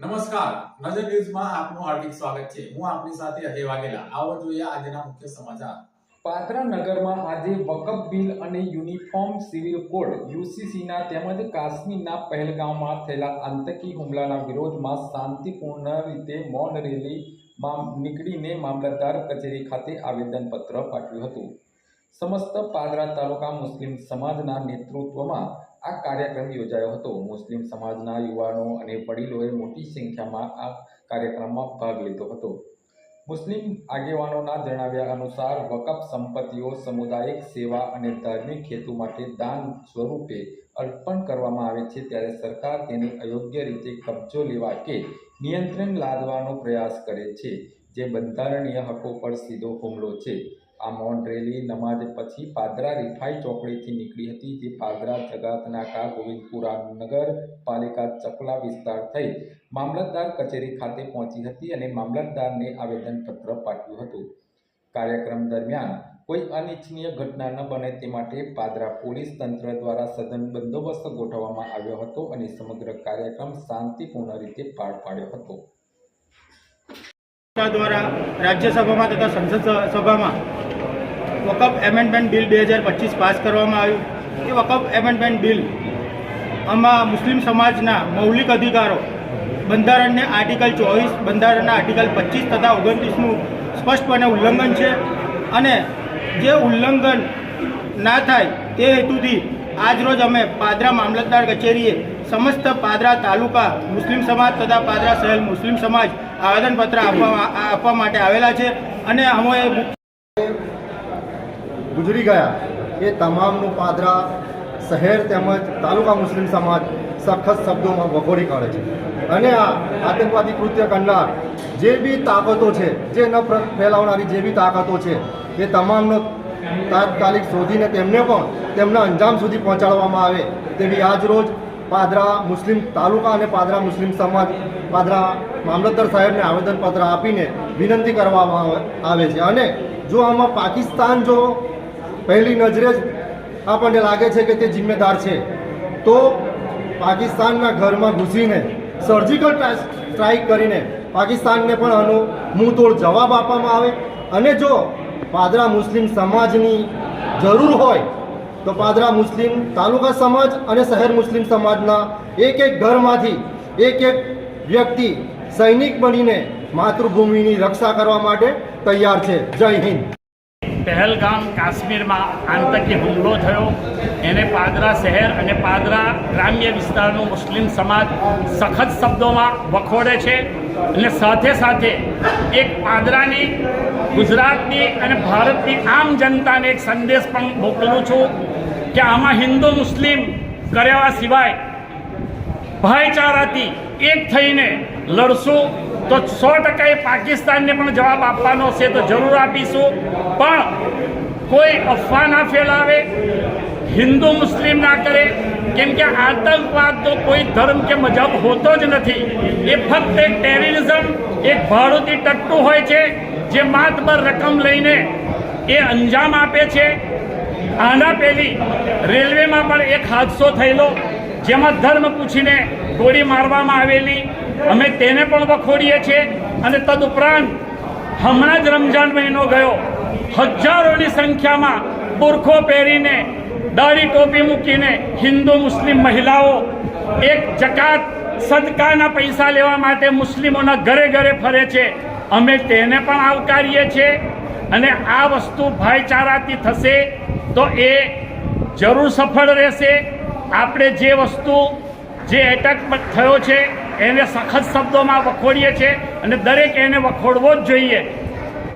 નમસ્કાર. નજર ન્યૂઝમાં આપનું હાર્દિક સ્વાગત છે. હું આપની સાથે અજય વાઘેલા. આવો જોઈએ આજના મુખ્ય સમાચાર. પાદરા નગરમાં આજે વકફ બિલ અને યુનિફોર્મ સિવિલ કોડ યુસીસીના તેમજ કાશ્મીરના પહેલગામમાં થયેલા આતંકી હુમલાના વિરોધમાં શાંતિપૂર્ણ રીતે મૌન રેલીમાં નીકળીને મામલતદાર કચેરી ખાતે આવેદનપત્ર પાઠવ્યું હતું. સમસ્ત પાદરા તાલુકા મુસ્લિમ સમાજના નેતૃત્વમાં આ કાર્યક્રમ યોજાયો હતો. મુસ્લિમ સમાજના યુવાનો અને વડીલોએ મોટી સંખ્યામાં આ કાર્યક્રમમાં ભાગ લીધો હતો. મુસ્લિમ આગેવાનોના જણાવ્યા અનુસાર, વકફ સંપત્તિઓ સામુદાયિક સેવા અને ધાર્મિક હેતુ માટે દાન સ્વરૂપે અર્પણ કરવામાં આવે છે ત્યારે સરકાર તેને અયોગ્ય રીતે કબજો લેવા કે નિયંત્રણ લાદવાનો પ્રયાસ કરે છે. જે બંધારણીય હકો પર સીધો હુમલો છે. આ મૌન રેલી નમાજ પછી પાદરા રિફાઈ ચોકડીથી નીકળી હતી, જે પાદરા જગાતનાકા ગોવિંદપુરા નગર પાલિકા ચકલા વિસ્તાર થઈ મામલતદાર કચેરી ખાતે પહોંચી હતી અને મામલતદારને આવેદનપત્ર પાઠવ્યું હતું. કાર્યક્રમ દરમિયાન કોઈ અનિચ્છનીય ઘટના ન બને તે માટે પાદરા પોલીસ તંત્ર દ્વારા સઘન બંદોબસ્ત ગોઠવવામાં આવ્યો હતો અને સમગ્ર કાર્યક્રમ શાંતિપૂર્ણ રીતે પાર પાડ્યો હતો. દ્વારા રાજ્યસભામાં તથા સંસદ સભામાં વકફ એમેન્ડમેન્ટ બિલ બે હજાર પચીસ પાસ કરવામાં આવ્યું. એ વકફ એમેન્ડમેન્ટ બિલ આમાં મુસ્લિમ સમાજના મૌલિક અધિકારો, બંધારણને આર્ટિકલ ચોવીસ, બંધારણના આર્ટિકલ પચીસ તથા ઓગણત્રીસનું સ્પષ્ટપણે ઉલ્લંઘન છે અને જે ઉલ્લંઘન ના થાય તે હેતુથી આજરોજ અમે પાદરા મામલતદાર કચેરીએ સમસ્ત પાદરા તાલુકા મુસ્લિમ સમાજ તથા પાદરા શહેર મુસ્લિમ સમાજ આવેદનપત્ર આપવા આપવા માટે આવેલા છે અને અમે ગુજરી ગયા એ તમામનું પાદરા શહેર તેમજ તાલુકા મુસ્લિમ સમાજ સખત શબ્દોમાં વખોડી કાઢે છે. અને આ આતંકવાદી કૃત્ય કરનાર જે બી તાકાતો છે, જે ન ફેલાવનારી જે બી તાકાતો છે, એ તમામનો તાત્કાલિક શોધીને તેમને પણ તેમના અંજામ સુધી પહોંચાડવામાં આવે તેવી આજ રોજ પાદરા મુસ્લિમ તાલુકા અને પાદરા મુસ્લિમ સમાજ, પાદરા મામલતદાર સાહેબને આવેદનપત્ર આપીને વિનંતી કરવામાં આવે છે. અને જો આમાં પાકિસ્તાન જો પહેલી નજરે જ આપણને લાગે છે કે તે જિમ્મેદાર છે. તો પાકિસ્તાનના ઘરમાં ઘૂસીને સર્જિકલ સ્ટ્રાઇક કરીને પાકિસ્તાનને પણ આનો મુંહતોડ જવાબ આપવામાં આવે અને જો પાદરા મુસ્લિમ સમાજની જરૂર હોય, તો પાદરા મુસ્લિમ તાલુકા સમાજ અને શહેર મુસ્લિમ સમાજના એક એક ઘરમાંથી એક એક વ્યક્તિ સૈનિક બનીને માતૃભૂમિની રક્ષા કરવા માટે તૈયાર છે. જય હિન્દ. પહેલગામ કાશ્મીરમાં આતંકી હુમલો થયો. એને પાદરા શહેર અને પાદરા ગ્રામ્ય વિસ્તારનો મુસ્લિમ સમાજ સખત શબ્દોમાં વખોડે છે અને સાથે સાથે એક પાદરાની, ગુજરાતની અને ભારતની આમ જનતાને એક સંદેશ પણ મોકલું છું કે આમાં હિન્દુ મુસ્લિમ કર્યા સિવાય ભાઈચારાથી એક થઈને લડશું તો સો ટકા એ પાકિસ્તાનને પણ જવાબ આપવાનો છે, તો જરૂર આપીશું. પણ કોઈ અફવા ના ફેલાવે, હિન્દુ મુસ્લિમ ના કરે, કેમ કે આતંકવાદ તો કોઈ ધર્મ કે મજહબ હોતો જ નથી. એ ફક્ત એક ટેરરિઝમ એક ભાડુતી ટટ્ટુ હોય છે, જે માતબર રકમ લઈને એ અંજામ આપે છે. આના પહેલી રેલવેમાં પણ એક હાદસો થયેલો, જેમાં ધર્મ પૂછીને ગોળી મારવામાં આવેલી અમે તેને પણ વખોડીએ છીએ અને તદુપરાંત હમણાં જ રમજાન મહિનો ગયો. હજારોની સંખ્યામાં પુરખો પહેરીને, દાઢી ટોપી મૂકીને હિન્દુ, મુસ્લિમ મહિલાઓ એક જકાત સદકાના પૈસા લેવા માટે મુસ્લિમોના ઘરે ઘરે ફરે છે. અમે તેને પણ આવકારીએ છીએ અને આ વસ્તુ ભાઈચારાથી થશે તો એ જરૂર સફળ રહેશે. આપણે જે વસ્તુ, જે એટેક થયો છે એને સખત શબ્દોમાં વખોડીએ છીએ અને દરેક એને વખોડવો જ જોઈએ.